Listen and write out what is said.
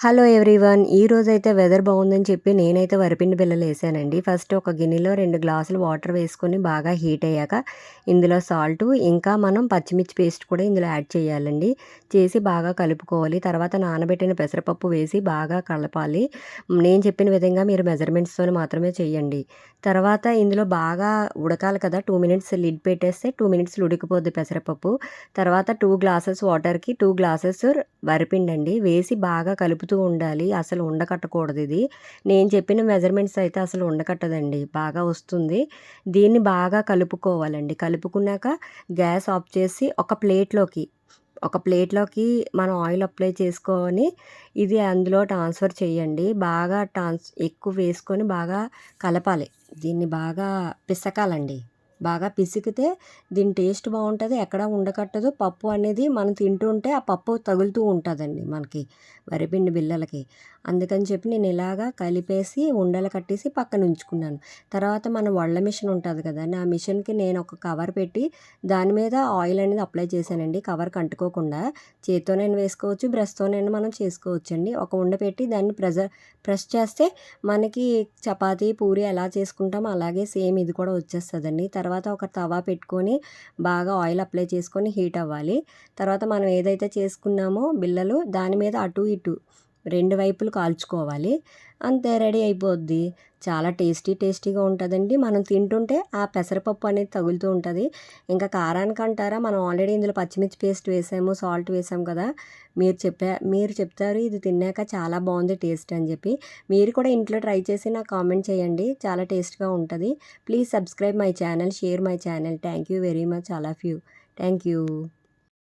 Hello everyone. ఈ రోజైతే weather బాగుందని చెప్పి నేనైతే వరిపిండి బిల్లలు వేసానండి. ఫస్ట్ ఒక గిన్నెలో రెండు గ్లాసులు వాటర్ వేసుకొని బాగా హీట్ అయ్యాక ఇందులో సాల్ట్ ఇంకా మనం పచ్చిమిర్చి పేస్ట్ కూడా ఇందులో యాడ్ చేయాలండి. చేసి బాగా కలుపుకోవాలి. తర్వాత నానబెట్టిన పెసరపప్పు వేసి బాగా కలపాలి. నేను చెప్పిన విధంగా మీరు మెజర్మెంట్స్తో మాత్రమే చేయండి. తర్వాత ఇందులో బాగా ఉడకాలి కదా టూ మినిట్స్ లిడ్ పెట్టేస్తే టూ మినిట్స్ ఉడికిపోద్ది పెసరపప్పు. తర్వాత టూ గ్లాసెస్ వాటర్కి టూ గ్లాసెస్ వరిపిండి అండి వేసి బాగా కలుపు కలుపుతూ ఉండాలి. అసలు ఉండకట్టకూడదు ఇది. నేను చెప్పిన మెజర్మెంట్స్ అయితే అసలు ఉండకట్టదండి. బాగా వస్తుంది. దీన్ని బాగా కలుపుకోవాలండి. కలుపుకున్నాక గ్యాస్ ఆఫ్ చేసి ఒక ప్లేట్లోకి ఒక ప్లేట్లోకి మనం ఆయిల్ అప్లై చేసుకొని ఇది అందులో ట్రాన్స్ఫర్ చేయండి. బాగా ట్రాన్స్ ఎక్కువ వేసుకొని బాగా కలపాలి. దీన్ని బాగా పిసకాలండి. బాగా పిసికితే దీని టేస్ట్ బాగుంటుంది ఎక్కడ ఉండకట్టదు. పప్పు అనేది మనం తింటుంటే ఆ పప్పు తగులుతూ ఉంటుందండి మనకి వరిపిండి బిళ్ళలకి. అందుకని చెప్పి నేను ఇలాగా కలిపేసి ఉండలు కట్టేసి పక్కన ఉంచుకున్నాను. తర్వాత మన వళ్ళ మిషన్ ఉంటుంది కదా ఆ మిషన్కి నేను ఒక కవర్ పెట్టి దాని మీద ఆయిల్ అనేది అప్లై చేశానండి. కవర్ కంటుకోకుండా చేత్తోనైనా వేసుకోవచ్చు బ్రష్తోనైనా మనం చేసుకోవచ్చు అండి ఒక ఉండ పెట్టి దాన్ని ప్రెజర్ ప్రెస్ చేస్తే మనకి చపాతీ పూరి ఎలా చేసుకుంటామో అలాగే సేమ్ ఇది కూడా వచ్చేస్తుందండి. తర్వాత తర్వాత ఒక తవా పెట్టుకొని బాగా ఆయిల్ అప్లై చేసుకొని హీట్ అవ్వాలి. తర్వాత మనం ఏదైతే చేసుకున్నామో బిళ్ళలు దాని మీద అటు ఇటు రెండు వైపులు కాల్చుకోవాలి. అంతే రెడీ అయిపోద్ది. చాలా టేస్టీ టేస్టీగా ఉంటుందండి. మనం తింటుంటే ఆ పెసరపప్పు అనేది తగులుతూ ఉంటుంది. ఇంకా కారానికి అంటారా? మనం ఆల్రెడీ ఇందులో పచ్చిమిర్చి పేస్ట్ వేసాము సాల్ట్ వేసాము కదా. మీరు చెప్పా మీరు చెప్తారు ఇది తిన్నాక చాలా బాగుంది టేస్ట్ అని చెప్పి. మీరు కూడా ఇంట్లో ట్రై చేసి నాకు కామెంట్ చేయండి. చాలా టేస్ట్గా ఉంటుంది. Please subscribe my channel share my channel. Thank you very much all of you. Thank you.